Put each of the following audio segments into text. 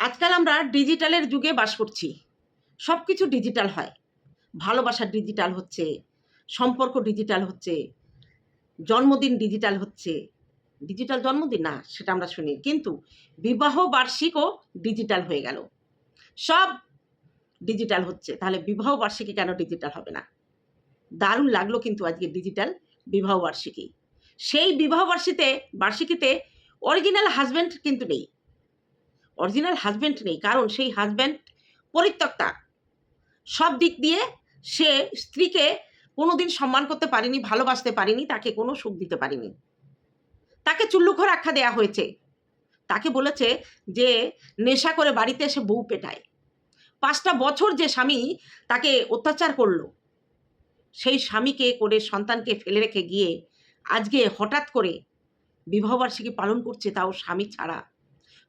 আজকাল আমরা ডিজিটালের যুগে বাস করছি। সব কিছু ডিজিটাল হয়। ভালোবাসা ডিজিটাল হচ্ছে, সম্পর্ক ডিজিটাল হচ্ছে, জন্মদিন ডিজিটাল হচ্ছে। ডিজিটাল জন্মদিন না, সেটা আমরা শুনি। কিন্তু বিবাহ বার্ষিকও ডিজিটাল হয়ে গেল। সব ডিজিটাল হচ্ছে। তাহলে বিবাহ বার্ষিকী কেন ডিজিটাল হবে না? দারুণ লাগল কিন্তু আজকে ডিজিটাল বিবাহ বার্ষিকী। সেই বিবাহ বার্ষিতে, বার্ষিকীতে অরিজিনাল হাজব্যান্ড কিন্তু নেই। অরিজিনাল হাজব্যান্ড নেই, কারণ সেই হাজব্যান্ড পরিত্যক্তা। সব দিক দিয়ে সে স্ত্রীকে কোনোদিন সম্মান করতে পারেনি, ভালোবাসতে পারেনি, তাকে কোনো সুখ দিতে পারেনি। তাকে চুল্লুখর আখ্যা দেয়া হয়েছে। তাকে বলেছে যে, নেশা করে বাড়িতে এসে বউ পেটায়। পাঁচটা বছর যে স্বামী তাকে অত্যাচার করল, সেই স্বামীকে করে সন্তানকে ফেলে রেখে গিয়ে আজকে হঠাৎ করে বিবাহবার্ষিকী পালন করছে, তাও স্বামী ছাড়া।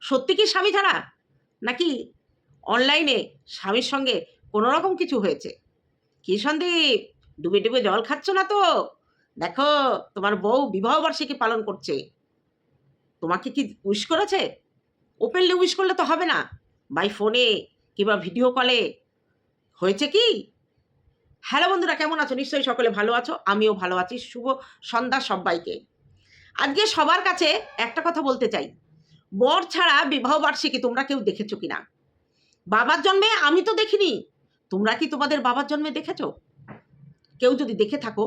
সত্যি কি স্বামী ছাড়া? নাকি অনলাইনে স্বামীর সঙ্গে কোনো রকম কিছু হয়েছে? কি সন্দীপ ডুবে ডুবে জল খাচ্ছ না তো? দেখো, তোমার বউ বিবাহবার্ষিকী পালন করছে। তোমাকে কি উইশ করেছে? ওপেনলি উইশ করলে তো হবে না। বাই ফোনে কিংবা ভিডিও কলে হয়েছে কি? হ্যালো বন্ধুরা, কেমন আছো? নিশ্চয়ই সকলে ভালো আছো। আমিও ভালো আছি। শুভ সন্ধ্যা সবাইকে। আজকে সবার কাছে একটা কথা বলতে চাই। বর ছাড়া বিবাহ বার্ষিকী তোমরা কেউ দেখেছ কিনা? বাবার জন্মে আমি তো দেখিনি। তোমরা কি তোমাদের বাবার জন্মে দেখেছ? কেউ যদি দেখে থাকো,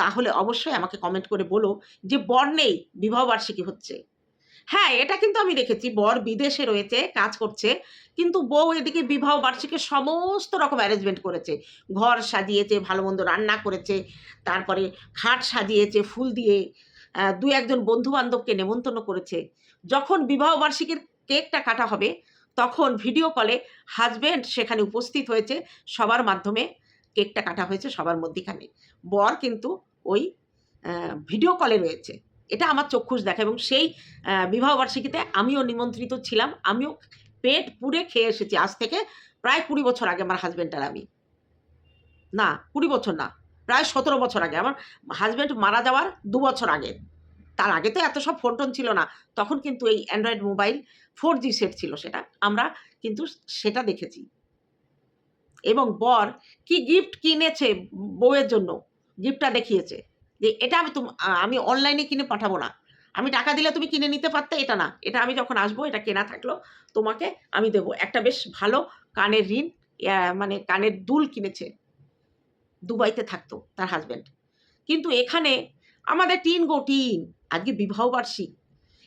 তাহলে অবশ্যই আমাকে কমেন্ট করে বলো যে বর নেই, বিবাহ বার্ষিকী হচ্ছে। হ্যাঁ এটা কিন্তু আমি দেখেছি, বর বিদেশে রয়েছে, কাজ করছে, কিন্তু বউ এদিকে বিবাহ বার্ষিকী সমস্ত রকম অ্যারেঞ্জমেন্ট করেছে। ঘর সাজিয়েছে, ভালো মন্দ রান্না করেছে, তারপরে খাট সাজিয়েছে, ফুল দিয়ে দু একজন বন্ধু বান্ধবকে নেমন্তন্ন করেছে। যখন বিবাহ বার্ষিকীর কেকটা কাটা হবে, তখন ভিডিও কলে হাজব্যান্ড সেখানে উপস্থিত হয়েছে। সবার মাধ্যমে কেকটা কাটা হয়েছে, সবার মধ্যিখানে। বর কিন্তু ওই ভিডিও কলে রয়েছে। এটা আমার চক্ষুষ দেখা এবং সেই বিবাহ বার্ষিকীতে আমিও নিমন্ত্রিত ছিলাম। আমিও পেট পুড়ে খেয়ে এসেছি। আজ থেকে প্রায় কুড়ি বছর আগে আমার হাজব্যান্ড আর আমি। না, কুড়ি বছর না, প্রায় সতেরো বছর আগে। আমার হাজব্যান্ড মারা যাওয়ার দু বছর আগে। তার আগে তো এত সব ফোন টোন ছিল না। তখন কিন্তু এই Android mobile four G set ছিল সেটা। আমরা কিন্তু সেটা দেখেছি। এবং বর কি গিফট কিনেছে বউয়ের জন্য? গিফটটা দেখিয়েছে। যে এটা আমি আমি অনলাইনে কিনে পাঠাবো না। আমি টাকা দিলে তুমি কিনে নিতে পারতে? এটা না। এটা আমি যখন আসব, এটা কেনা থাকল, তোমাকে আমি দেবো। একটা বেশ ভালো কানের ঋণ মানে কানের দুল কিনেছে। দুবাইতে থাকতো তার হাজব্যান্ড কিন্তু এখানে আমাদের টিন গো টিন। আজকে বিবাহ বার্ষিক।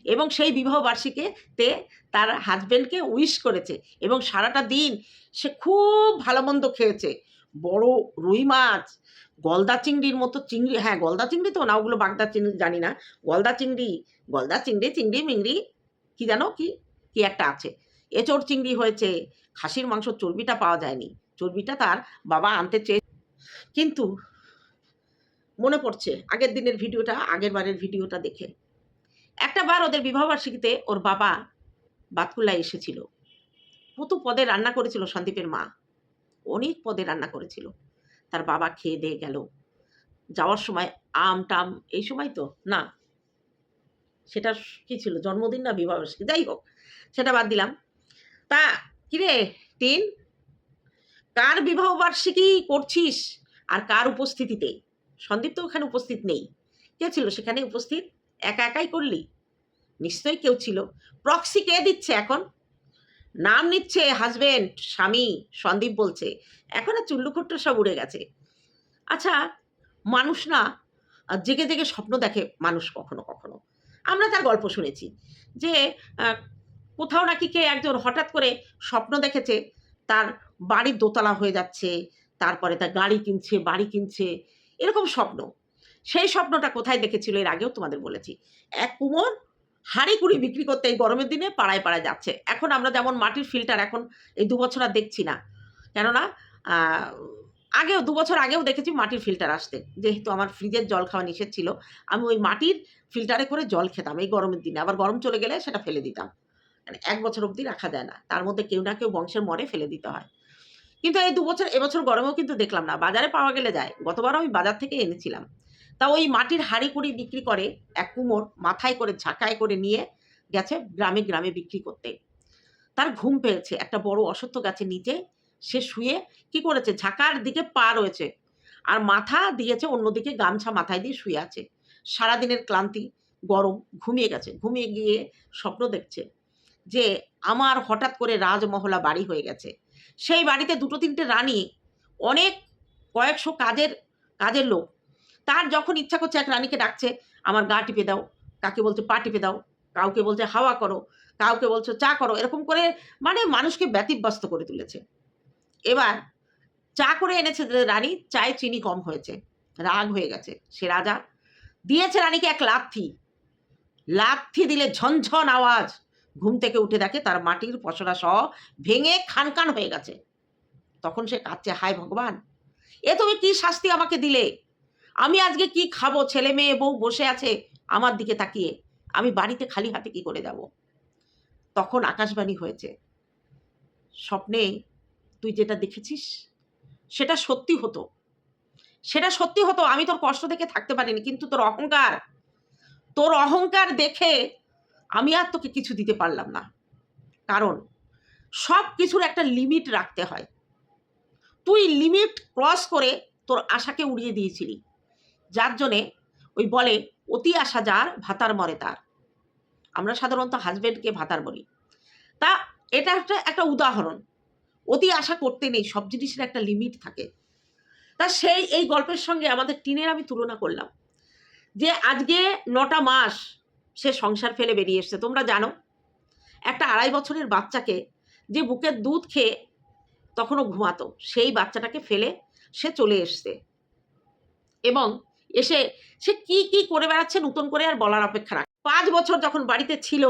এবং সেই বিবাহ বার্ষিকীতে তার হাজব্যান্ডকে উইশ করেছে। এবং সারাটা দিন সে খুব ভালো মন্দ খেয়েছে। বড় রুই মাছ, গলদা চিংড়ির মতো চিংড়ি হ্যাঁ গলদা চিংড়ি তো না, ওগুলো বাগদা চিংড়ি জানি না। গলদা চিংড়ি গলদা চিংড়ি চিংড়ি, মিংড়ি, কি জানো কি? কি একটা আছে। এচোড় চিংড়ি হয়েছে, খাসির মাংস চর্বিটা পাওয়া যায়নি। চর্বিটা তার বাবা আনতে চেয়ে কিন্তু মনে পড়ছে আগের দিনের ভিডিওটা, আগের বারের ভিডিওটা দেখে। একটা বার ওদের বিবাহবার্ষিকীতে ওর বাবা বাতকুল্লায় এসেছিল। কত পদে রান্না করেছিল সন্দীপের মা। অনেক পদে রান্না করেছিল। তার বাবা খেয়ে দিয়ে গেল। যাওয়ার সময় আম টাম, এই সময় তো? না। সেটা কি ছিল? জন্মদিন না বিবাহবার্ষিকী যাই হোক, সেটা বাদ দিলাম। তা কিরে, টিন? কার বিবাহ বার্ষিকী করছিস? আর কার উপস্থিতিতে? সন্দীপ তো ওখানে উপস্থিত নেই। কে ছিল সেখানে উপস্থিত? একা একাই করলি? নিশ্চয়ই কেউ ছিল। প্রক্সি কে দিচ্ছে এখন? নাম নিচ্ছে হাজবেন্ড স্বামী, সন্দীপ বলছে। এখন আর চুল্লুখুট্ট সব উড়ে গেছে। আচ্ছা মানুষ না জেগে জেগে স্বপ্ন দেখে মানুষ কখনো কখনো। আমরা তার গল্প শুনেছি যে কোথাও নাকি কে একজন হঠাৎ করে স্বপ্ন দেখেছে, তার বাড়ির দোতলা হয়ে যাচ্ছে, তারপরে তার গাড়ি কিনছে, বাড়ি কিনছে এরকম স্বপ্ন। সেই স্বপ্নটা কোথায় দেখেছিল এর আগেও তোমাদের বলেছি। এক কুমোর হাঁড়ি কুড়ি বিক্রি করতে এই গরমের দিনে পাড়ায় পাড়ায় যাচ্ছে। এখন আমরা যেমন মাটির ফিল্টার এখন এই দু বছর আর দেখছি না। কেননা আগেও, দু বছর আগেও দেখেছি মাটির ফিল্টার আসতে। যেহেতু আমার ফ্রিজের জল খাওয়া নিষেধ ছিল, আমি ওই মাটির ফিল্টারে করে জল খেতাম এই গরমের দিনে। আবার গরম চলে গেলে সেটা ফেলে দিতাম। মানে এক বছর অবধি রাখা যায় না। তার মধ্যে কেউ না কেউ বংশের মরে ফেলে দিতে হয়। কিন্তু এই দুবছর, এবছর গরমেও কিন্তু দেখলাম না। বাজারে পাওয়া গেলে যায়। গতবারও আমি বাজার থেকে এনেছিলাম। তা ওই মাটির হাঁড়ি কুড়ি বিক্রি করে এক কুমোর মাথায় করে ঝাঁকায় করে নিয়ে গেছে গ্রামে গ্রামে বিক্রি করতে। তার ঘুম পেয়েছে। একটা বড় অসত্য গাছের নিচে সে শুয়ে কি করেছে? ঝাঁকার দিকে পা রয়েছে আর মাথা দিয়েছে অন্যদিকে গামছা মাথায় দিয়ে শুয়ে আছে। সারাদিনের ক্লান্তি, গরম ঘুমিয়ে গেছে। ঘুমিয়ে গিয়ে স্বপ্ন দেখছে যে আমার হঠাৎ করে রাজমহলা বাড়ি হয়ে গেছে। সেই বাড়িতে দুটো তিনটে রানী, অনেক কয়েকশো কাজের কাজের লোক। তার যখন ইচ্ছা করছে এক রানীকে ডাকছে, আমার গা টিপে দাও। কাকে বলছে, পা টিপে দাও। কাউকে বলছে, হাওয়া করো। কাউকে বলছো, চা করো। এরকম করে মানে মানুষকে ব্যতিব্যস্ত করে তুলেছে। এবার চা করে এনেছে যে রানী, চায়ে চিনি কম হয়েছে, রাগ হয়ে গেছে সে রাজা। দিয়েছে রানীকে এক লাথি। লাথি দিলে ঝনঝন আওয়াজ। ঘুম থেকে উঠে দেখে তার মাটির পসরা সহ ভেঙে খানখান হয়ে গেছে। তখন সে কাঁদছে, হায় ভগবান, এ তুমি কি শাস্তি আমাকে দিলে? আমি আজকে কি খাব? ছেলে মেয়ে, বউ বসে আছে আমার দিকে তাকিয়ে। আমি বাড়িতে খালি হাতে কি করে যাব? তখন আকাশবাণী হয়েছে, স্বপ্নে তুই যেটা দেখেছিস, সেটা সত্যি হতো। সেটা সত্যি হতো, আমি তোর কষ্ট দেখে থাকতে পারিনি, কিন্তু তোর অহংকার তোর অহংকার দেখে আমি আর তোকে কিছু দিতে পারলাম না। কারণ সব কিছুর একটা লিমিট রাখতে হয়। তুই লিমিট ক্রস করে তোর আশাকে উড়িয়ে দিয়েছিলি। যার জন্যে ওই বলে, অতি আশা যার, ভাতার মরে তার। আমরা সাধারণত হাজব্যান্ডকে ভাতার বলি। তা এটা একটা একটা উদাহরণ। অতি আশা করতে নেই, সব জিনিসের একটা লিমিট থাকে। তা সেই, এই গল্পের সঙ্গে আমাদের টিনের আমি তুলনা করলাম। যে আজকে নটা মাস সে সংসার ফেলে বেরিয়ে এসছে। তোমরা জানো, একটা আড়াই বছরের বাচ্চাকে যে বুকের দুধ খেয়ে তখনও ঘুমাতো, সেই বাচ্চাটাকে ফেলে সে চলে এসছে। এবং এসে সে কি কি করে বেড়াচ্ছে নতুন করে আর বলার অপেক্ষা রাখ। পাঁচ বছর যখন বাড়িতে ছিল,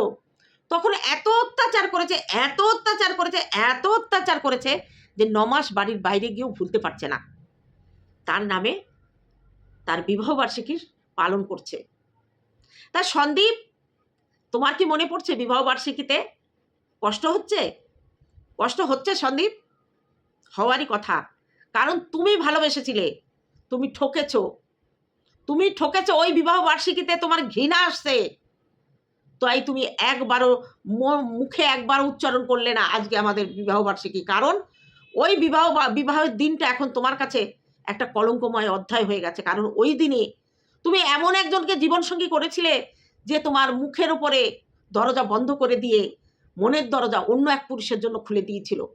তখন এত অত্যাচার করেছে, এত অত্যাচার করেছে, এত অত্যাচার করেছে যে নমাস বাড়ির বাইরে গিয়েও ভুলতে পারছে না। তার নামে তার বিবাহ বার্ষিকী পালন করছে। তা সন্দীপ, তোমার কি মনে পড়ছে বিবাহ বার্ষিকীতে? কষ্ট হচ্ছে? কষ্ট হচ্ছে সন্দীপ? হওয়ারই কথা। কারণ তুমি ভালোবেসেছিলে, তুমি ঠকেছ। তুমি ঠকেছ ওই বিবাহ বার্ষিকীতে তোমার ঘৃণা আসছে। তাই তুমি একবারও মুখে একবার উচ্চারণ করলে না আজকে আমাদের বিবাহ বার্ষিকী। কারণ ওই বিবাহ বিবাহের দিনটা এখন তোমার কাছে একটা কলঙ্কময় অধ্যায় হয়ে গেছে। কারণ ওই দিনে তুমি এমন একজনকে জীবনসঙ্গী করেছিলে যে তোমার মুখের উপরে দরজা বন্ধ করে দিয়ে মনের দরজা অন্য এক পুরুষের জন্য খুলে দিয়েছিল।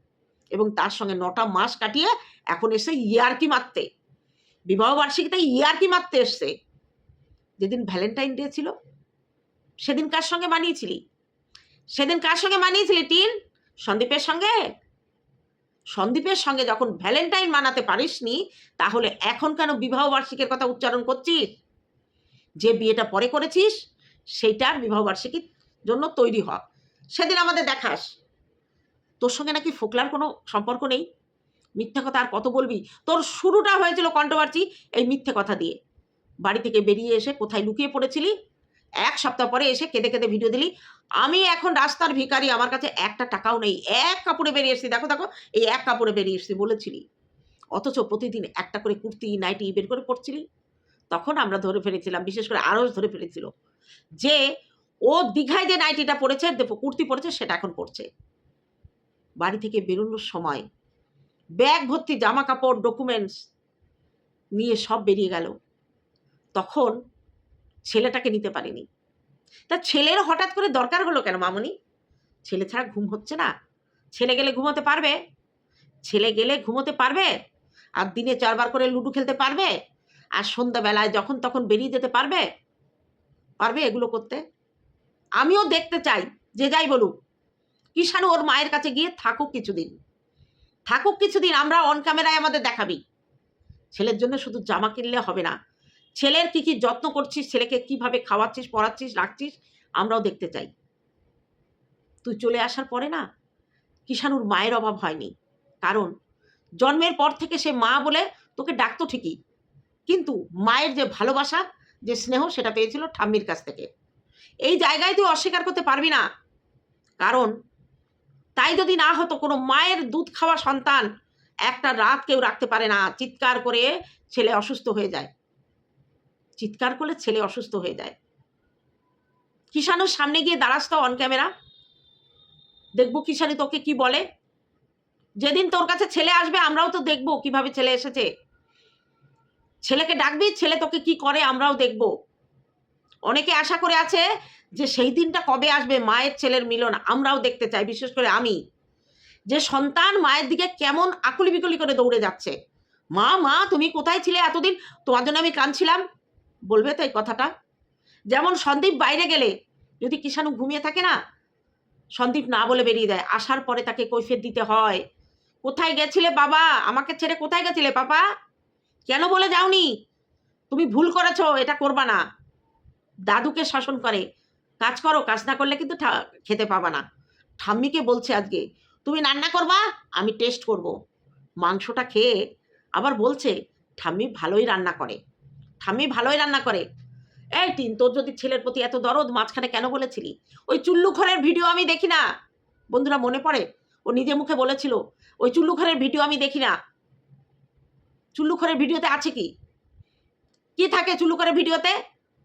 এবং তার সঙ্গে নটা মাস কাটিয়ে এখন এসে ইয়ারকি মারতে। বিবাহ বার্ষিকীতে ইয়ারকি মারতে এসছে। যেদিন ভ্যালেন্টাইন ডে ছিল, সেদিন কার সঙ্গে মানিয়েছিলি সেদিন কার সঙ্গে মানিয়েছিলি টিন? সন্দীপের সঙ্গে? সন্দীপের সঙ্গে যখন ভ্যালেন্টাইন মানাতে পারিসনি, তাহলে এখন কেন বিবাহ বার্ষিকের কথা উচ্চারণ করছিস? যে বিয়েটা পরে করেছিস, সেইটার বিবাহ বার্ষিকীর জন্য তৈরি হ। সেদিন আমাদের দেখাস। তোর সঙ্গে নাকি ফোকলার কোনো সম্পর্ক নেই? মিথ্যে কথা আর কত বলবি? তোর শুরুটা হয়েছিল কন্ট্রোভার্সি এই মিথ্যে কথা দিয়ে। বাড়ি থেকে বেরিয়ে এসে কোথায় লুকিয়ে পড়েছিলি? এক সপ্তাহ পরে এসে কেঁদে কেঁদে ভিডিও দিলি, আমি এখন রাস্তার ভিখারি, আমার কাছে একটা টাকাও নেই, এক কাপড়ে বেরিয়ে এসেছি। দেখো দেখো, এই এক কাপড়ে বেরিয়ে এসেছি বলেছিলি। অথচ প্রতিদিন একটা করে কুর্তি, নাইটি বের করে পড়ছিলি তখন আমরা ধরে ফেলেছিলাম, বিশেষ করে আরও ধরে ফেলেছিল, যে ও দীঘায় যে নাইটিটা পড়েছে কুর্তি পড়েছে, সেটা এখন পড়ছে। বাড়ি থেকে বেরোনোর সময় ব্যাগ ভর্তি জামা কাপড় ডকুমেন্টস নিয়ে সব বেরিয়ে গেল। তখন ছেলেটাকে নিতে পারিনি। তা ছেলের হঠাৎ করে দরকার হলো কেন মামনি? ছেলে ছাড়া ঘুম হচ্ছে না। ছেলে গেলে ঘুমোতে পারবে? ছেলে গেলে ঘুমোতে পারবে? আর দিনে চারবার করে লুডো খেলতে পারবে? আর সন্ধ্যাবেলায় যখন তখন বেরিয়ে যেতে পারবে? পারবে এগুলো করতে? আমিও দেখতে চাই, যে যাই বলুক। কিষাণু ওর মায়ের কাছে গিয়ে থাকুক কিছুদিন। থাকুক কিছুদিন, আমরা অন ক্যামেরায় আমাদের দেখাবি। ছেলের জন্য শুধু জামা কিনলে হবে না। ছেলের কি কি যত্ন করছিস, ছেলেকে কীভাবে খাওয়াচ্ছিস, পড়াচ্ছিস, রাখছিস, আমরাও দেখতে চাই। তুই চলে আসার পরে না কিষাণুর মায়ের অভাব হয়নি। কারণ, জন্মের পর থেকে সে মা বলে তোকে ডাকতো ঠিকই। কিন্তু মায়ের যে ভালোবাসা, যে স্নেহ সেটা পেয়েছিল ঠাম্মির কাছ থেকে। এই জায়গায় তুই অস্বীকার করতে পারবি না। কারণ তাই যদি না হতো কোনো মায়ের দুধ খাওয়া সন্তান একটা রাত কেউ রাখতে পারে না, চিৎকার করে ছেলে অসুস্থ হয়ে যায়। চিৎকার করলে ছেলে অসুস্থ হয়ে যায়। কিষাণুর সামনে গিয়ে দাঁড়াস তো অন ক্যামেরা দেখব কিষানি তোকে কি বলে। যেদিন তোর কাছে ছেলে আসবে, আমরাও তো দেখব কীভাবে ছেলে এসেছে। ছেলেকে ডাকবি, ছেলে তোকে কি করে আমরাও দেখব। অনেকে আশা করে আছে যে সেই দিনটা কবে আসবে, মায়ের ছেলের মিলন আমরাও দেখতে চাই, বিশেষ করে আমি। যে সন্তান মায়ের দিকে কেমন আকুলি বিকুলি করে দৌড়ে যাচ্ছে। মা মা, তুমি কোথায় ছিলে এতদিন? তোমার জন্য আমি কাঁদছিলাম। বলবে তো এই কথাটা। যেমন সন্দীপ বাইরে গেলে, যদি কিষাণু ঘুমিয়ে থাকে না, সন্দীপ না বলে বেরিয়ে দেয় আসার পরে তাকে কৈফিয়ত দিতে হয়। কোথায় গেছিলে বাবা? আমাকে ছেড়ে কোথায় গেছিলে পাপা? কেন বলে যাওনি তুমি ভুল করেছ, এটা করবা না। দাদুকে শাসন করে। কাজ করো, কাজ না করলে কিন্তু খেতে পাবা না। ঠাম্মিকে বলছে আজকে, তুমি রান্না করবা? আমি টেস্ট করব। মাংসটা খেয়ে আবার বলছে, ঠাম্মি ভালোই রান্না করে। ঠাম্মি ভালোই রান্না করে। এই টিন, তোর যদি ছেলের প্রতি এত দরদ, মাঝখানে কেন বলেছিলি? ওই চুল্লু ঘরের ভিডিও আমি দেখি না। বন্ধুরা মনে পড়ে? ও নিজে মুখে বলেছিল, ওই চুল্লু ঘরের ভিডিও আমি দেখি না। চুল্লু ঘরের ভিডিওতে আছে কি? কি থাকে চুল্লু ঘরের ভিডিওতে?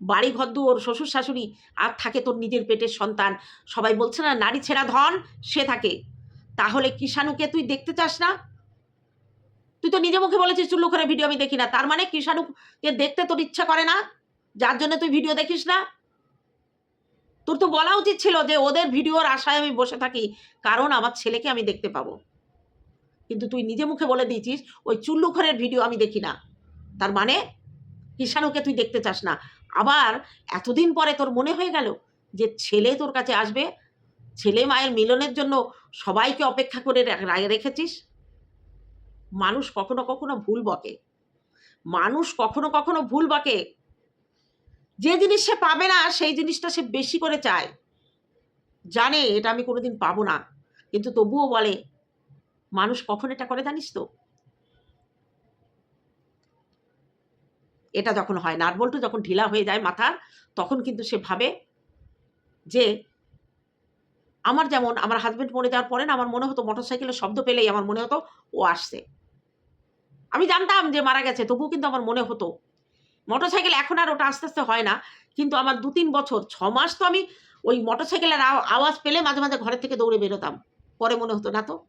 বাড়ি ঘর ওর শ্বশুর শাশুড়ি, আর থাকে তোর নিজের পেটের সন্তান। সবাই বলছে না, নারী ছেঁড়া ধন, সে থাকে। তাহলে কিষাণুকে তুই দেখতে চাস না? তুই তো নিজে মুখে বলেছিস চুল্লু ঘরের ভিডিও আমি দেখি না। তার মানে কিষাণুকে দেখতে তোর ইচ্ছা করে না? যার জন্য তুই ভিডিও দেখিস না? তোর তো বলা উচিত ছিল যে ওদের ভিডিওর আশায় আমি বসে থাকি, কারণ আমার ছেলেকে আমি দেখতে পাবো। কিন্তু তুই নিজে মুখে বলে দিয়েছিস, ওই চুল্লু ঘরের ভিডিও আমি দেখি না। তার মানে কিষাণুকে তুই দেখতে চাস না। আবার এতদিন পরে তোর মনে হয়ে গেল যে ছেলে তোর কাছে আসবে? ছেলে মায়ের মিলনের জন্য সবাইকে অপেক্ষা করে রেখেছিস? মানুষ কখনো কখনো ভুল বকে। মানুষ কখনো কখনো ভুল বকে। যে জিনিস সে পাবে না, সেই জিনিসটা সে বেশি করে চায়। জানে, এটা আমি কোনোদিন পাবো না। কিন্তু তবুও বলে মানুষ কখন এটা করে জানিস তো? এটা যখন হয় নাট বল্টু যখন ঢিলা হয়ে যায় মাথার, তখন কিন্তু সে ভাবে যে আমার যেমন, আমার হাজবেন্ড মরে যাওয়ার পরে না আমার মনে হতো মোটর সাইকেলের শব্দ পেলেই আমার মনে হতো ও আসছে। আমি জানতাম যে মারা গেছে, তবুও কিন্তু আমার মনে হতো। মোটর সাইকেল এখন আর ওটা আস্তে আস্তে হয় না, কিন্তু আমার দু তিন বছর ছ মাস তো আমি ওই মোটর সাইকেলের আও- আওয়াজ পেলে মাঝে মাঝে ঘরের থেকে দৌড়ে বেরোতাম। পরে মনে হতো, না তো।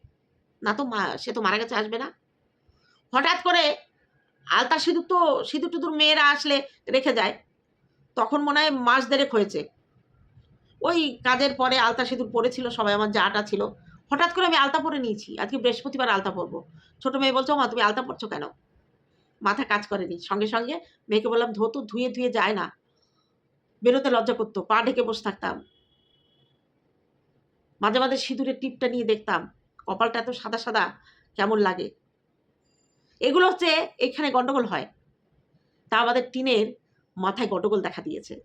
না তো সে তো মারা গেছে, আসবে না। হঠাৎ করে আলতা সিঁদুর তো, সিঁদুর টুদুর মেয়েরা আসলে রেখে যায়। তখন মনে হয় মাস দেড়েক হয়েছে। ওই কাজের পরে আলতা সিঁদুর পরেছিল সবাই, আমার জাটা ছিল। হঠাৎ করে আমি আলতা পরে নিয়েছি, আজকে বৃহস্পতিবার আলতা পরবো। ছোট মেয়ে বলছো মা তুমি আলতা পরছো কেন? মাথা কাজ করেনি। সঙ্গে সঙ্গে মেয়েকে বললাম ধো তো ধুয়ে ধুয়ে যায় না। বেরোতে লজ্জা করতো, পা ঢেকে বসে থাকতাম। মাঝে মাঝে সিঁদুরের টিপটা নিয়ে দেখতাম। কপালটা এত সাদা সাদা কেমন লাগে? এগুলো হচ্ছে এখানে গন্ডগোল হয়। তা আমাদের টিনের মাথায় গন্ডগোল দেখা দিয়েছে।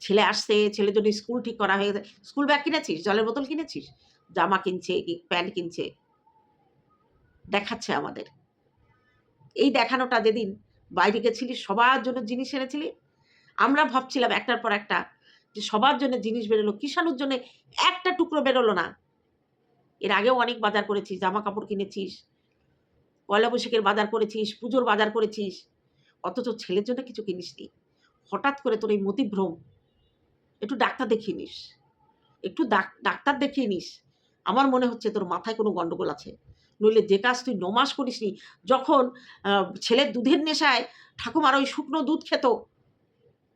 ছেলে আসছে, ছেলের জন্য স্কুল ঠিক করা হয়ে স্কুল ব্যাগ কিনেছিস? জলের বোতল কিনেছিস? জামা কিনছে প্যান্ট কিনছে? দেখাচ্ছে আমাদের। এই দেখানোটা যেদিন বাইরে গেছিলি, সবার জন্য জিনিস এনেছিলি। আমরা ভাবছিলাম একটার পর একটা যে সবার জন্য জিনিস বেরোলো। কিষাণুর জন্য একটা টুকরো বেরোলো না। এর আগেও অনেক বাজার করেছিস জামা কাপড় কিনেছিস, পয়লা বৈশাখের বাজার করেছিস, পুজোর বাজার করেছিস, অথচ ছেলের জন্য কিছু কিনিসনি। হঠাৎ করে তোর এই মতিভ্রম, একটু ডাক্তার দেখিয়ে নিস, একটু ডাক- ডাক্তার দেখিয়ে নিস। আমার মনে হচ্ছে তোর মাথায় কোনো গন্ডগোল আছে। নইলে যে কাজ তুই নমাস করিসনি, যখন ছেলের দুধের নেশায় ঠাকুমার ওই শুকনো দুধ খেত,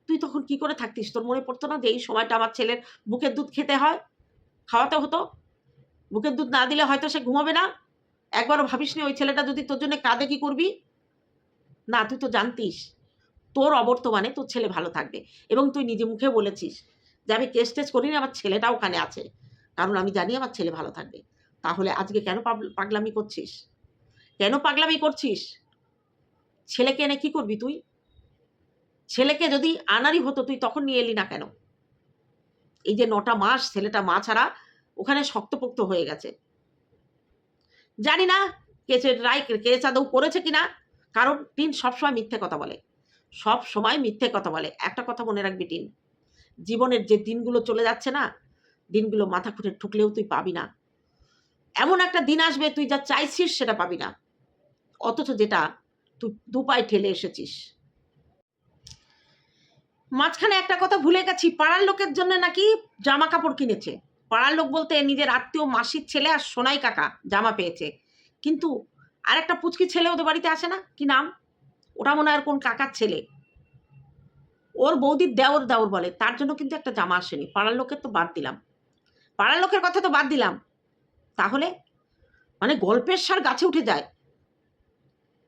তুই তখন কি করে থাকতিস? তোর মনে পড়তো না যে এই সময়টা আমার ছেলের বুকের দুধ খেতে হয়? খাওয়াতে হতো? বুকের দুধ না দিলে হয়তো সে ঘুমাবে না। একবারও ভাবিসনি ওই ছেলেটা যদি তোর জন্য কাঁদে কি করবি? না, তুই তো জানতিস। তোর অবর্তমানে তোর ছেলে ভালো থাকবে এবং তুই নিজে মুখে বলেছিস যে আমি কেস টেস করিনি, আমার ছেলেটা ওখানে আছে। কারণ আমি জানি আমার ছেলে ভালো থাকবে। তাহলে আজকে কেন পাগল- পাগলামি করছিস? কেন পাগলামি করছিস? ছেলেকে এনে কি করবি তুই? ছেলেকে যদি আনারই হতো তুই তখন নিয়ে এলি না কেন? এই যে নটা মাস ছেলেটা মা ছাড়া ওখানে শক্তপোক্ত হয়ে গেছে। জানি না কেসে রায় কেস আদৌ করেছে কিনা, কারণ টিন সবসময় মিথ্যে কথা বলে। সব সময় মিথ্যে কথা বলে। একটা কথা মনে রাখবি টিন, জীবনের যে দিনগুলো চলে যাচ্ছে না, দিনগুলো মাথা খুঁটে ঠুকলেও তুই পাবি না। এমন একটা দিন আসবে, তুই যা চাইছিস সেটা পাবি না। অথচ যেটা তুই দুপায় ঠেলে এসেছিস। মাঝখানে একটা কথা ভুলে গেছি, পাড়ার লোকের জন্য নাকি জামা কাপড় কিনেছে? পাড়ার লোক বলতে নিজের আত্মীয় মাসির ছেলে আর সোনাই কাকা জামা পেয়েছে। কিন্তু আরেকটা পুচকি ছেলে ওদের বাড়িতে আসে না? কি নাম? ওটা মনে হয় আর কোন কাকার ছেলে। ওর বৌদির দেওর দেওর বলে, তার জন্য কিন্তু একটা জামা আসেনি। পাড়ার লোকের তো বাদ দিলাম। পাড়ার লোকের কথা তো বাদ দিলাম। তাহলে মানে গল্পের সার গাছে উঠে যায়।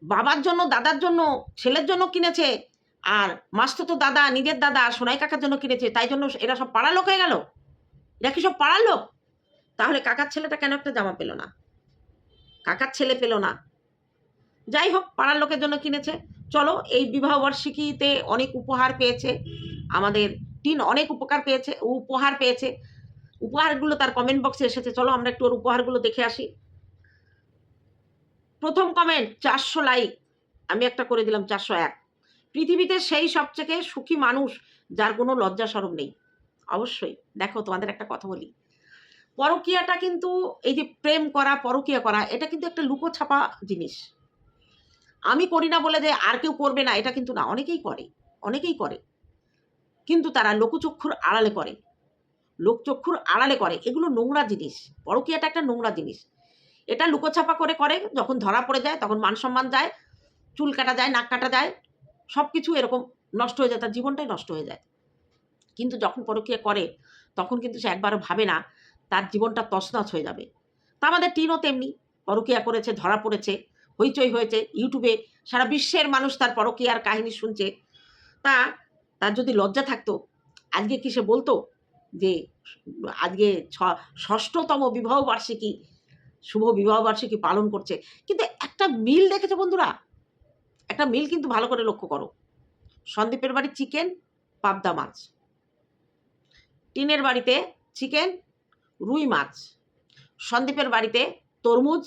বাবার জন্য, দাদার জন্য, ছেলের জন্য কিনেছে। আর মাস্তো তো দাদা, নিজের দাদা, সোনাই কাকার জন্য কিনেছে। তাই জন্য এরা সব পাড়ার লোক হয়ে গেল? কি সব পাড়ার লোক? তাহলে কাকার ছেলেটা কেন একটা জামা পেল না? কাকার ছেলে পেল না। যাই হোক, পাড়ার লোকের জন্য কিনেছে। চলো, এই বিবাহ বার্ষিকীতে অনেক উপহার পেয়েছে। আমাদের টিন অনেক উপকার পেয়েছে উপহার পেয়েছে। উপহারগুলো তার কমেন্ট বক্সে এসেছে। চলো, আমরা একটু ওর উপহারগুলো দেখে আসি। প্রথম কমেন্ট চারশো লাইক আমি একটা করে দিলাম, চারশো এক। পৃথিবীতে সেই সবথেকে সুখী মানুষ যার কোনো লজ্জা সরম নেই। অবশ্যই। দেখো, তোমাদের একটা কথা বলি। পরকীয়াটা কিন্তু, এই যে প্রেম করা, পরকীয়া করা, এটা কিন্তু একটা লুকোছাপা জিনিস। আমি করি না বলে যে আর কেউ করবে না, এটা কিন্তু না। অনেকেই করে অনেকেই করে। কিন্তু তারা লোকচক্ষুর আড়ালে করে। লোকচক্ষুর আড়ালে করে। এগুলো নোংরা জিনিস। পরকীয়াটা একটা নোংরা জিনিস। এটা লুকোছাপা করে করে, যখন ধরা পড়ে যায়, তখন মান সম্মান যায়, চুল কাটা যায়, নাক কাটা যায় সব কিছু এরকম নষ্ট হয়ে যায়, তার জীবনটাই নষ্ট হয়ে যায়। কিন্তু যখন পরকীয়া করে, তখন কিন্তু সে একবারও ভাবে না, তার জীবনটা তছনছ হয়ে যাবে। তা আমাদের টিনও তেমনি পরকীয়া করেছে, ধরা পড়েছে, হইচই হয়েছে, ইউটিউবে সারা বিশ্বের মানুষ তার পরকীয়ার কাহিনী শুনছে। তা তার যদি লজ্জা থাকতো, আজকে কি সে বলতো যে, আজকে ষষ্ঠতম বিবাহ বার্ষিকী, শুভ বিবাহ বার্ষিকী পালন করছে? কিন্তু একটা মিল দেখেছ বন্ধুরা? একটা মিল কিন্তু ভালো করে লক্ষ্য করো। সন্দীপের বাড়ি চিকেন, পাবদা মাছ। টিনের বাড়িতে চিকেন, রুই মাছ, সন্দীপের বাড়িতে তরমুজ,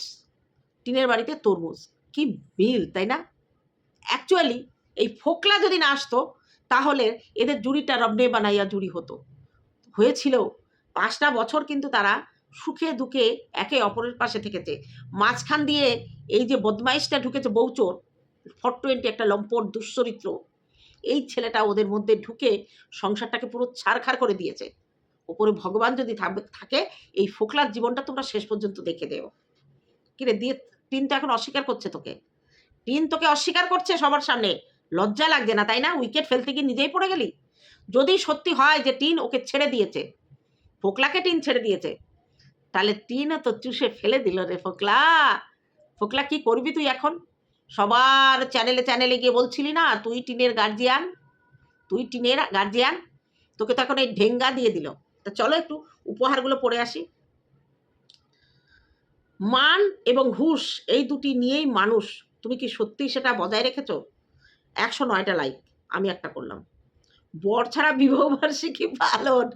টিনের বাড়িতে তরমুজ। কি মিল, তাই না? অ্যাকচুয়ালি এই ফোকলা যদি না আসতো, তাহলে এদের জুড়িটা রবনে বানাইয়া জুড়ি হতো। হয়েছিল পাঁচটা বছর কিন্তু তারা সুখে দুঃখে একে অপরের পাশে থেকেছে। মাঝখান দিয়ে এই যে বদমাইশটা ঢুকেছে বৌচোর ফর টোয়েন্টি একটা লম্পট দুশ্চরিত্র এই ছেলেটা ওদের মধ্যে ঢুকে সংসারটাকে পুরো ছাড়খাড় করে দিয়েছে। ওপরে ভগবান যদি থাকে, এই ফোকলার জীবনটা তোমরা শেষ পর্যন্ত দেখে দেও। কিরে দিয়ে টিন তো এখন অস্বীকার করছে তোকে? টিন তোকে অস্বীকার করছে সবার সামনে। লজ্জা লাগছে না, তাই না? উইকেট ফেলতে গিয়ে নিজেই পড়ে গেলি? যদি সত্যি হয় যে টিন ওকে ছেড়ে দিয়েছে, ফোকলাকে টিন ছেড়ে দিয়েছে, তাহলে টিনও তো চুষে ফেলে দিল রে ফোকলা। ফোকলা, কি করবি তুই এখন? সবার চ্যানেলে চ্যানেলে গিয়ে বলছিলি না, তুই টিনের গার্জিয়ান তুই টিনের গার্জিয়ান তোকে তো এখন এই ঢেঙ্গা দিয়ে দিল। তা চলো একটু উপহারগুলো পড়ে আসি। মান এবং ঘুষ এই দুটি নিয়েই মানুষ। তুমি কি সত্যিই সেটা বজায় রেখেছ? একশো নয়টা লাইক আমি একটা করলাম। বর ছাড়া বিবাহ বার্ষিকী পালন।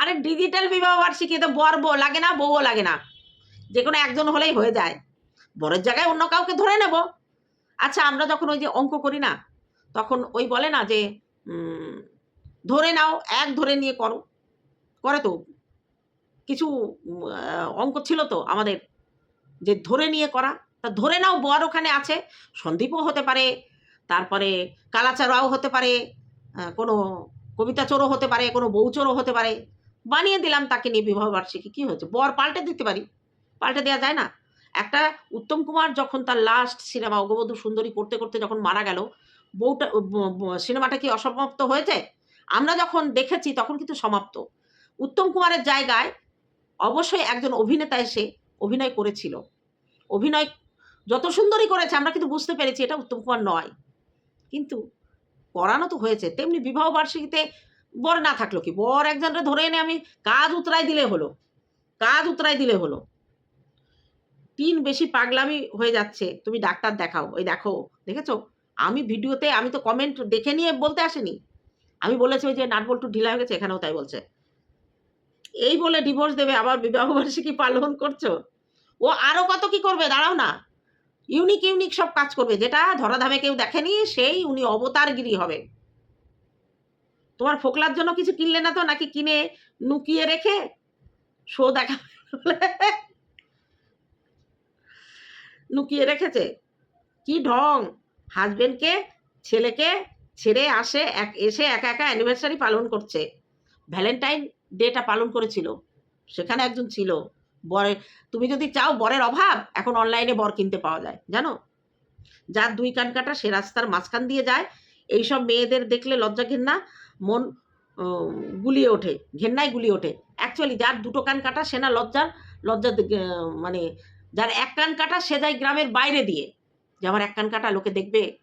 আরে ডিজিটাল বিবাহ বার্ষিকী তো বর বউ, লাগে না, বউও লাগে না। যে কোনো একজন হলেই হয়ে যায়। বরের জায়গায় অন্য কাউকে ধরে নেব। আচ্ছা আমরা যখন ওই যে অঙ্ক করি না, তখন ওই বলে না যে ধরে নাও, এক ধরে নিয়ে করো। করে তো। কিছু অঙ্ক ছিল তো আমাদের, যে ধরে নিয়ে করা। তা ধরে নাও, বর ওখানে আছে, সন্দীপও হতে পারে, তারপরে কালাচারাও হতে পারে কোনো কবিতা চোরও হতে পারে, কোনো বউ চোরও হতে পারে। বানিয়ে দিলাম তাকে নিয়ে বিবাহ বার্ষিকী। কী হয়েছে? বর পাল্টে দিতে পারি? পাল্টে দেওয়া যায় না? একটা উত্তম কুমার যখন তার লাস্ট সিনেমা অগবধূ সুন্দরী করতে করতে যখন মারা গেল, বউটা সিনেমাটা কি অসমাপ্ত হয়েছে? আমরা যখন দেখেছি তখন কিন্তু সমাপ্ত। উত্তম কুমারের জায়গায় অবশ্যই একজন অভিনেতা এসে অভিনয় করেছিল। অভিনয় যত সুন্দরই করেছে, আমরা কিন্তু বুঝতে পেরেছি এটা উত্তম কুমার নয়। কিন্তু করানো তো হয়েছে। তেমনি বিবাহ বার্ষিকীতে বর না থাকল কি? বর একজনকে ধরে এনে আমি কাজ উতরাই দিলে হলো। কাজ উতরাই দিলে হলো। তিন বেশি পাগলামি হয়ে যাচ্ছে। তুমি ডাক্তার দেখাও। ওই দেখো, দেখেছ? আমি ভিডিওতে, আমি তো কমেন্ট দেখে নিয়ে বলতে আসিনি। আমি বলেছি ওই যে নাটবল্টু ঢিলা হয়ে গেছে, এখানেও তাই বলছে। এই বলে ডিভোর্স দেবে, আবার বিবাহ বার্ষিকী পালন করছ? ও আরও কত কি করবে? দাঁড়াও না। ইউনিক ইউনিক সব কাজ করবে। যেটা ধরাধামে কেউ দেখেনি, সেই উনি অবতারগিরি হবে। তোমার ফোকলার জন্য কিছু কিনলে না তো? নাকি কিনে নুকিয়ে রেখে শো দেখা লুকিয়ে রেখেছে। কি ঢং! হাজবেন্ডকে, ছেলেকে ছেড়ে আসে এক, এসে একা একা অ্যানিভার্সারি পালন করছে। ভ্যালেন্টাইন ডেটা পালন করেছিল। সেখানে একজন ছিল। বরের তুমি যদি চাও বরের অভাব, এখন অনলাইনে বর কিনতে পাওয়া যায়, জানো? যার দুই কান কাটা, সে রাস্তার মাঝখান দিয়ে যায়। এইসব মেয়েদের দেখলে লজ্জা ঘেন্না, মন গুলিয়ে ওঠে। ঘেন্নায় গুলিয়ে ওঠে। অ্যাকচুয়ালি যার দুটো কান কাটা, সে না লজ্জার লজ্জা মানে যার এক কান কাটা সে যায় গ্রামের বাইরে দিয়ে। যে আমার এক কান কাটা লোকে দেখবে।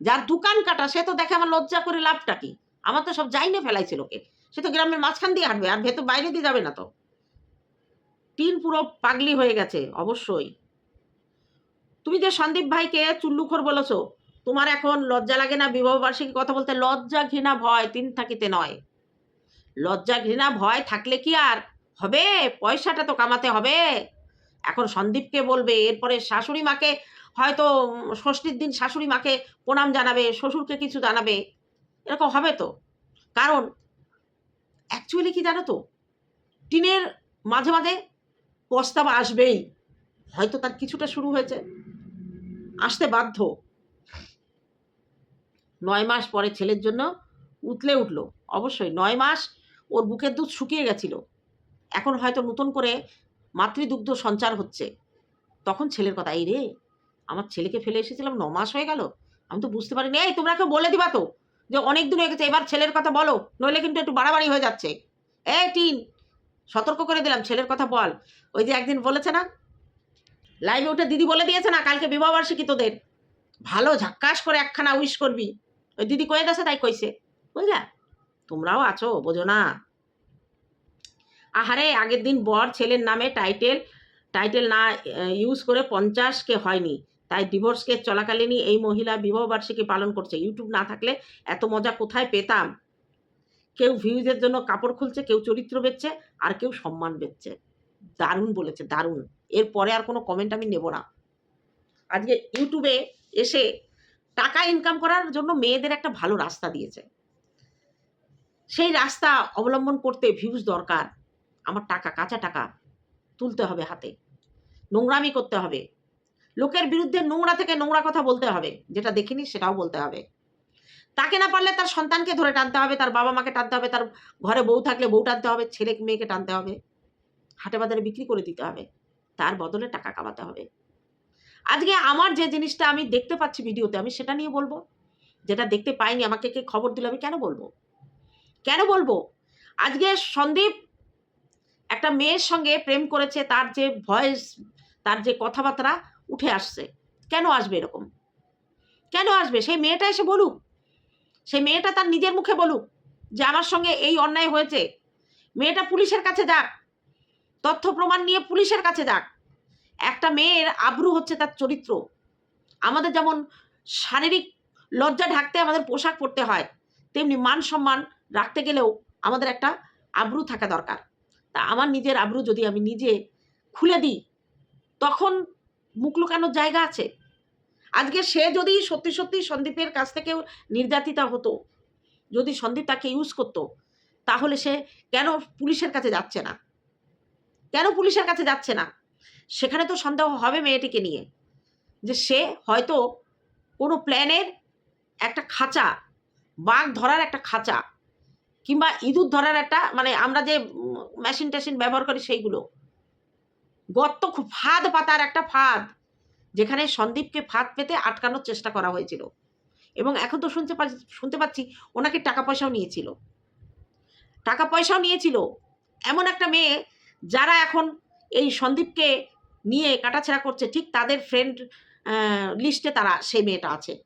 যার দু কান কাটা, সে তো দেখে আমার লজ্জা করে লাভটা কি? আমার তো সব যাইনে ফেলাইছে লোকে। সে তো গ্রামের মাঝখান দিয়ে হাঁটবে, আর ভেতর বাইরে দিয়ে যাবে না তো। টিন পুরো পাগলি হয়ে গেছে, অবশ্যই। তুমি যে সন্দীপ ভাইকে চুল্লুখোর বলেছ, তোমার এখন লজ্জা লাগে না বিবাহ বার্ষিকী কথা বলতে? লজ্জা ঘৃণা ভয় তিন থাকিতে নয়। লজ্জা ঘৃণা ভয় থাকলে কি আর হবে? পয়সাটা তো কামাতে হবে। এখন সন্দীপকে বলবে, এরপরে শাশুড়ি মাকে, হয়তো ষষ্ঠীর দিন শাশুড়ি মাকে প্রণাম জানাবে, শ্বশুরকে কিছু জানাবে, এরকম হবে তো? কারণ অ্যাকচুয়ালি কি জানো তো? টিনের মাঝে মাঝে প্রস্তাব আসবেই। হয়তো তার কিছুটা শুরু হয়েছে। আসতে বাধ্য। নয় মাস পরে ছেলের জন্য উতলে উঠল। অবশ্যই নয় মাস ওর বুকের দুধ শুকিয়ে গেছিল। এখন হয়তো নতুন করে মাতৃদুগ্ধ সঞ্চার হচ্ছে। তখন ছেলের কথা, এই রে, আমার ছেলেকে ফেলে এসেছিলাম, ন মাস হয়ে গেল। আমি তো বুঝতে পারিনি। এই, তোমরা কেউ বলে দিবা তো যে অনেক দিন হয়ে গেছে, এবার ছেলের কথা বলো, নইলে কিন্তু একটু বাড়াবাড়ি হয়ে যাচ্ছে। এ টিন, সতর্ক করে দিলাম, ছেলের কথা বল। ওই যে একদিন বলেছে না, লাইভে উঠে দিদি বলে দিয়েছে না, কালকে বিবাহবার্ষিকী তোদের। ভালো ঝাক্কাস করে একখানা উইশ করবি। ওই দিদি কয়ে গেছে, তাই কইছে। বুঝলা? তোমরাও আছো, বোঝো না। আহারে, আগের দিন বর ছেলের নামে টাইটেল টাইটেল না ইউজ করে পঞ্চাশকে হয়নি। তাই ডিভোর্স কেস চলাকালীনই এই মহিলা বিবাহবার্ষিকী পালন করছে। ইউটিউব না থাকলে এত মজা কোথায় পেতাম? কেউ ভিউজের জন্য কাপড় খুলছে, কেউ চরিত্র বেচছে, আর কেউ সম্মান বেচছে। দারুণ বলেছে, দারুণ। এরপরে আর কোনো কমেন্ট আমি নেব না। আজকে ইউটিউবে এসে টাকা ইনকাম করার জন্য মেয়েদের একটা ভালো রাস্তা দিয়েছে। সেই রাস্তা অবলম্বন করতে ভিউজ দরকার। আমার টাকা, কাঁচা টাকা তুলতে হবে হাতে। নোংরামি করতে হবে। লোকের বিরুদ্ধে নোংরা থেকে নোংরা কথা বলতে হবে। যেটা দেখিনি সেটাও বলতে হবে। তাকে না পারলে তার সন্তানকে ধরে টানতে হবে, তার বাবা মাকে টানতে হবে, তার ঘরে বউ থাকলে বউ টানতে হবে, ছেলে মেয়েকে টানতে হবে। হাটে বাজারে বিক্রি করে দিতে হবে। তার বদলে টাকা কামাতে হবে। আজকে আমার যে জিনিসটা আমি দেখতে পাচ্ছি ভিডিওতে, আমি সেটা নিয়ে বলব। যেটা দেখতে পাইনি, আমাকে কে খবর দিল আমি কেন বলব? কেন বলব? আজকে সন্দীপ একটা মেয়ের সঙ্গে প্রেম করেছে, তার যে ভয়েস, তার যে কথাবার্তা উঠে আসছে। কেন আসবে এরকম? কেন আসবে? সেই মেয়েটা এসে বলুক। সেই মেয়েটা তার নিজের মুখে বলুক যে আমার সঙ্গে এই অন্যায় হয়েছে। মেয়েটা পুলিশের কাছে যাক। তথ্য প্রমাণ নিয়ে পুলিশের কাছে যাক। একটা মেয়ের আব্রু হচ্ছে তার চরিত্র। আমাদের যেমন শারীরিক লজ্জা ঢাকতে আমাদের পোশাক পরতে হয়, তেমনি মান সম্মান রাখতে গেলেও আমাদের একটা আব্রু থাকা দরকার। তা আমার নিজের আব্রু যদি আমি নিজে খুলে দিই, তখন মুখ লুকানোর জায়গা আছে। আজকে সে যদি সত্যি সত্যি সন্দীপের কাছ থেকে নির্যাতিতা হতো, যদি সন্দীপ তাকে ইউজ করতো, তাহলে সে কেন পুলিশের কাছে যাচ্ছে না? কেন পুলিশের কাছে যাচ্ছে না? সেখানে তো সন্দেহ হবে মেয়েটিকে নিয়ে। যে সে হয়তো কোনো প্ল্যানের একটা খাঁচা, বাঘ ধরার একটা খাঁচা কিংবা ইঁদুর ধরার একটা মানে আমরা যে মেশিন টেশিন ব্যবহার করি সেইগুলো। গর্ত ফাঁদ পাতার একটা ফাঁদ, যেখানে সন্দীপকে ফাঁদ পেতে আটকানোর চেষ্টা করা হয়েছিল। এবং এখন তো শুনতে পা- শুনতে পাচ্ছি ওনাকে টাকা পয়সাও নিয়েছিল। টাকা পয়সাও নিয়েছিল। এমন একটা মেয়ে যারা এখন এই সন্দীপকে নিয়ে কাটাছেড়া করছে, ঠিক তাদের ফ্রেন্ড লিস্টে তারা সেই মেয়েটা আছে।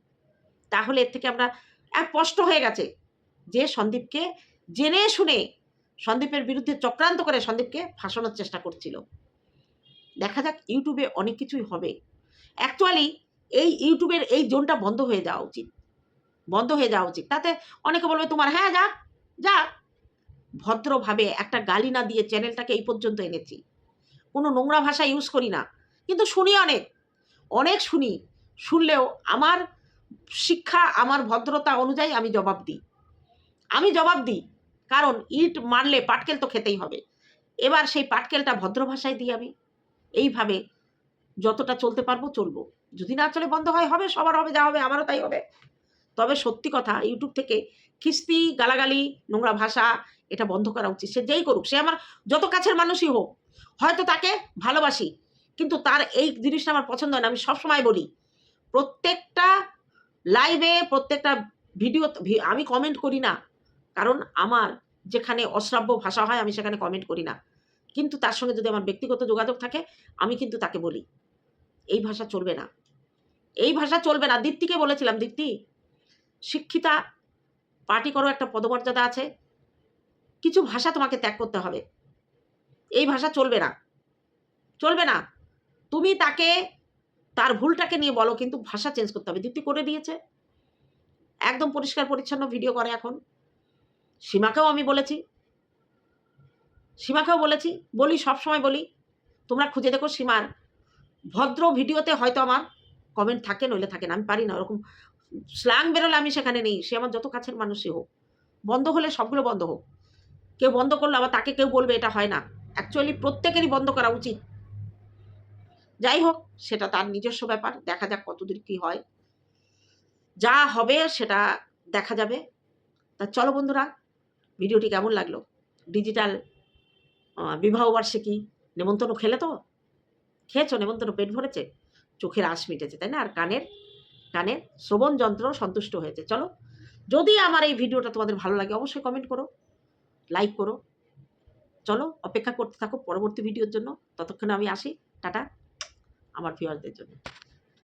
তাহলে এর থেকে আমরা স্পষ্ট হয়ে গেছে যে সন্দীপকে জেনে শুনে সন্দীপের বিরুদ্ধে চক্রান্ত করে সন্দীপকে ফাঁসানোর চেষ্টা করছিল। দেখা যাক ইউটিউবে অনেক কিছুই হবে। অ্যাকচুয়ালি এই ইউটিউবের এই জোনটা বন্ধ হয়ে যাওয়া উচিত। বন্ধ হয়ে যাওয়া উচিত। তাতে অনেকে বলবে, তোমার হ্যাঁ যা যা। ভদ্রভাবে একটা গালি না দিয়ে চ্যানেলটাকে এই পর্যন্ত এনেছি। কোনো নোংরা ভাষা ইউজ করি না। কিন্তু শুনি অনেক। অনেক শুনি। শুনলেও আমার শিক্ষা, আমার ভদ্রতা অনুযায়ী আমি জবাব দিই। আমি জবাব দিই। কারণ ইট মারলে পাটকেল তো খেতেই হবে। এবার সেই পাটকেলটা ভদ্র ভাষায় দিই আমি। এইভাবে যতটা চলতে পারব চলবো। যদি না চলে বন্ধ হয়, হবে, সবার হবে, যা হবে, আমারও তাই হবে। তবে সত্যি কথা, ইউটিউব থেকে খিস্তি, গালাগালি, নোংরা ভাষা, এটা বন্ধ করা উচিত। সে যেই করুক, সে আমার যত কাছের মানুষই হোক, হয়তো তাকে ভালোবাসি, কিন্তু তার এই জিনিসটা আমার পছন্দ হয় না। আমি সবসময় বলি, প্রত্যেকটা লাইভে প্রত্যেকটা ভিডিও আমি কমেন্ট করি না। কারণ আমার যেখানে অশ্রাব্য ভাষা হয়, আমি সেখানে কমেন্ট করি না। কিন্তু তার সঙ্গে যদি আমার ব্যক্তিগত যোগাযোগ থাকে, আমি কিন্তু তাকে বলি। এই ভাষা চলবে না। এই ভাষা চলবে না। দীপ্তিকে বলেছিলাম, দীপ্তি, শিক্ষিতা, পার্টি করো, একটা পদমর্যাদা আছে। কিছু ভাষা তোমাকে ত্যাগ করতে হবে। এই ভাষা চলবে না। চলবে না। তুমি তাকে, তার ভুলটাকে নিয়ে বলো, কিন্তু ভাষা চেঞ্জ করতে হবে। দীপ্তি করে দিয়েছে। একদম পরিষ্কার, পরিচ্ছন্ন ভিডিও করে এখন। সীমাকেও আমি বলেছি। সীমাকেও বলেছি। বলি, সব সময় বলি, তোমরা খুঁজে দেখো সীমার। ভদ্র ভিডিওতে হয়তো আমার কমেন্ট থাকে, নইলে থাকে না, আমি পারি না, ওরকম স্ল্যাং বেরোলে আমি সেখানে নেই, সে আমার যত কাছের মানুষই হোক। বন্ধ হলে সবগুলো বন্ধ হোক। কেউ বন্ধ করলে, আবার তাকে কেউ বলবে, এটা হয় না। অ্যাকচুয়ালি প্রত্যেকেরই বন্ধ করা উচিত। যাই হোক, সেটা তার নিজস্ব ব্যাপার, দেখা যাক কতদূর কী হয়। যা হবে সেটা দেখা যাবে। তা চলো বন্ধুরা ভিডিওটি কেমন লাগল? ডিজিটাল বিবাহবার্ষিকী নেমন্তন্ন খেলে তো? খেয়েছো? নেমন্তন্ন পেট ভরেছে? চোখের আশ মিটেছে, তাই না? আর কানের কানের শ্রবণ যন্ত্র সন্তুষ্ট হয়েছে। চলো, যদি আমার এই ভিডিওটা তোমাদের ভালো লাগে, অবশ্যই কমেন্ট করো লাইক করো। চলো, অপেক্ষা করতে থাকো পরবর্তী ভিডিওর জন্য। ততক্ষণে আমি আসি। টাটা, আমার ভিউয়ারদের জন্য।